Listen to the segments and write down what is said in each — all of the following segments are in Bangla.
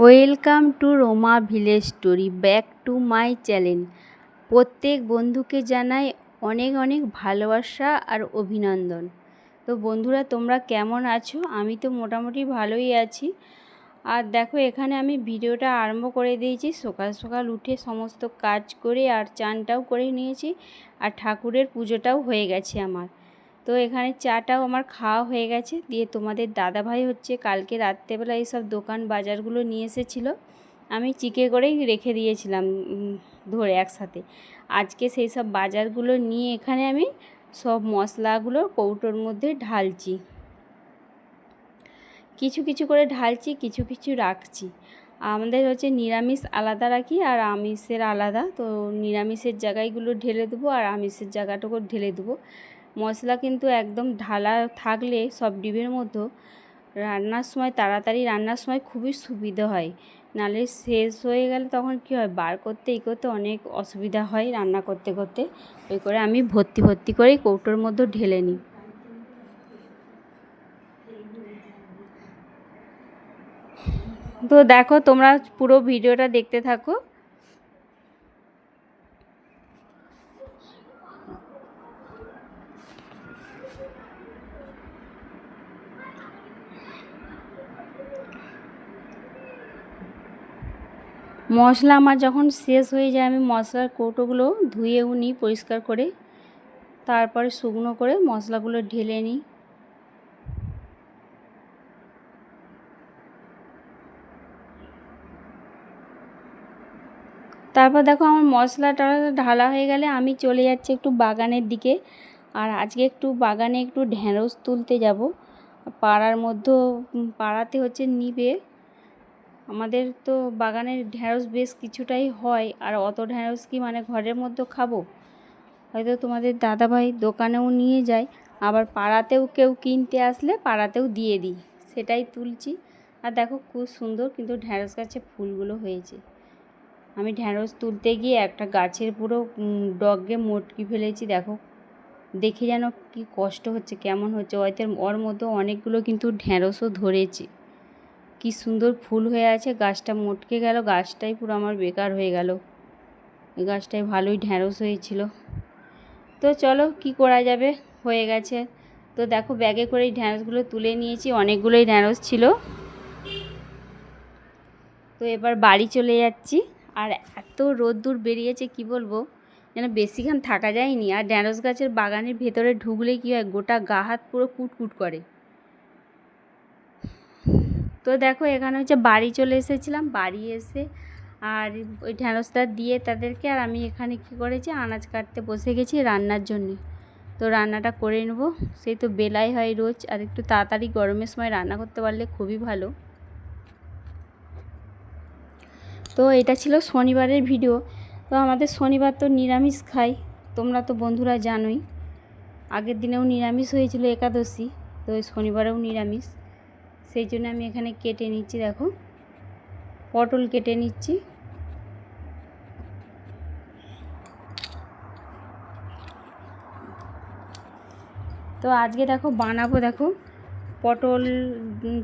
Welcome to Roma village story, back to my channel. প্রত্যেক বন্ধুকে জানাই অনেক অনেক ভালোবাসা আর অভিনন্দন। তো বন্ধুরা, তোমরা কেমন আছো? আমি তো মোটামুটি ভালোই আছি। আর দেখো, এখানে আমি ভিডিওটা আরম্ভ করে দিয়েছি। সকাল সকাল উঠে সমস্ত কাজ করে আর চানটাও করে নিয়েছি। আর ঠাকুরের পুজোটাও হয়ে গেছে আমার। তো এখানে চাটাও আমার খাওয়া হয়ে গেছে। দিয়ে তোমাদের দাদাভাই হচ্ছে কালকে রাত্রেবেলা এইসব দোকান বাজারগুলো নিয়ে এসেছিল। আমি চিকে করেই রেখে দিয়েছিলাম ধরে একসাথে। আজকে সেই সব বাজারগুলো নিয়ে এখানে আমি সব মশলাগুলো কৌটোর মধ্যে ঢালছি। কিছু কিছু করে ঢালছি, কিছু কিছু রাখছি। আমাদের হচ্ছে নিরামিষ আলাদা রাখি আর আমিষের আলাদা। তো নিরামিষের জায়গায়গুলো ঢেলে দেবো আর আমিষের জায়গাটুকু ঢেলে দেবো। মশলা কিন্তু একদম ঢালা থাকলে সব ডিবের মধ্যে রান্নার সময়, তাড়াতাড়ি রান্নার সময় খুবই সুবিধা হয়। নালে শেষ হয়ে গেলে তখন কী হয়, বার করতে এই করতে অনেক অসুবিধা হয় রান্না করতে করতে। ওই করে আমি ভর্তি ভর্তি করেই কৌটোর মধ্যে ঢেলে নিই। তো দেখো তোমরা পুরো ভিডিওটা দেখতে থাকো। মশলা আমার যখন শেষ হয়ে যায়, আমি মশলার কৌটোগুলো ধুয়েও নিই পরিষ্কার করে, তারপরে শুকনো করে মশলাগুলো ঢেলে নিই। তারপর দেখো আমার মশলাটা ঢালা হয়ে গেলে আমি চলে যাচ্ছি একটু বাগানের দিকে। আর আজকে একটু বাগানে একটু ঢ্যাঁড়স তুলতে যাব। পাড়ার মধ্যে পাড়াতে হচ্ছে নিবে। আমাদের তো বাগানের ঢ্যাঁড়স বেশ কিছুটাই হয়, আর অত ঢ্যাঁড়স কি মানে ঘরের মধ্যে খাব? হয়তো তোমাদের দাদাভাই দোকানেও নিয়ে যায়, আবার পাড়াতেও কেউ কিনতে আসলে পাড়াতেও দিয়ে দিই, সেটাই তুলছি। আর দেখো খুব সুন্দর কিন্তু ঢ্যাঁড়স গাছে ফুলগুলো হয়েছে। আমি ঢ্যাঁড়স তুলতে গিয়ে একটা গাছের পুরো ডগকে মটকি ফেলেছি, দেখো। দেখে যেন কি কষ্ট হচ্ছে, কেমন হচ্ছে। হয়তো ওর মধ্যে অনেকগুলো কিন্তু ঢ্যাঁড়সও ধরেছে। কি সুন্দর ফুল হয়ে আছে, গাছটা মটকে গেল, গাছটাই পুরো আমার বেকার হয়ে গেল। গাছটায় ভালোই ঢ্যাঁড়স হয়েছিল। তো চলো, কি করা যাবে? হয়ে গেছে। তো দেখো, ব্যাগে করে এই ঢ্যাঁড়সগুলো তুলে নিয়েছি, অনেকগুলোই ঢ্যাঁড়স ছিল। তো এবার বাড়ি চলে যাচ্ছি। আর এত রোদ্দুর বেরিয়েছে, কি বলব? যেন বেশিক্ষণ থাকা যায়নি। আর ঢ্যাঁড়স গাছের বাগানের ভেতরে ঢুকলে কী হয়, গোটা গা হাত পুরো কুটকুট করে। তো দেখো এখানে হচ্ছে বাড়ি চলে এসেছিলাম, বাড়ি এসে আর ওই ঢ্যাঁড়সটা দিয়ে তাদেরকে আর আমি এখানে কি করেছি, আনাজ কাটতে বসে গেছি রান্নার জন্যে। তো রান্নাটা করে নেব, সেই তো বেলাই হয় রোজ আর একটু তাড়াতাড়ি গরমের সময় রান্না করতে পারলে খুবই ভালো। তো এটা ছিল শনিবারের ভিডিও, তো আমাদের শনিবার তো নিরামিষ খাই, তোমরা তো বন্ধুরা জানোই। আগের দিনেও নিরামিষ হয়েছিল একাদশী, তো শনিবারেও নিরামিষ। সেই জন্য আমি এখানে কেটে নিচ্ছি, দেখো। পটল কেটে নিচ্ছি। তো আজকে দেখো বানাবো, দেখো। পটল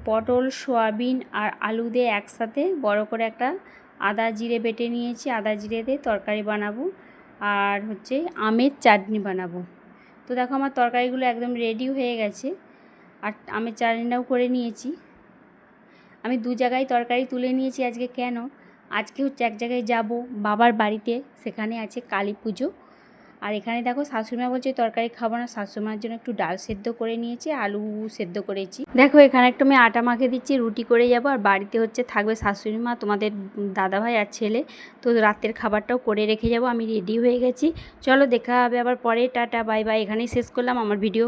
পটল, সয়াবিন আর আলু দিয়ে একসাথে বড় করে একটা আদা জিরে বেটে নিয়েছি। আদা জিরে দিয়ে তরকারি বানাবো আর হচ্ছে আমের চাটনি বানাবো। তো দেখো আমার তরকারিগুলো একদম রেডি হয়ে গেছে। আর আমের চাটনিটাও করে নিয়েছি। আমি দু জায়গায় তরকারি তুলে নিয়েছি আজকে কেন? আজকে হচ্ছে এক জায়গায় যাব, বাবার বাড়িতে, সেখানে আছে কালী পুজো। আর এখানে দেখো শাশুড়িমা বলছে তরকারি খাব না, শাশুড়িমার জন্য একটু ডাল সেদ্ধ করে নিয়েছি, আলু সেদ্ধ করেছি। দেখো এখানে একটু আমি আটা মাখে দিচ্ছি, রুটি করে যাব, আর বাড়িতে হচ্ছে থাকবে শাশুড়ি মা তোমাদের দাদাভাই আর ছেলে। তো রাতের খাবারটাও করে রেখে যাব, আমি রেডি হয়ে গেছি। চলো দেখা হবে আবার পরে, টাটা, বাই বাই, এখানেই শেষ করলাম, আমার ভিডিও।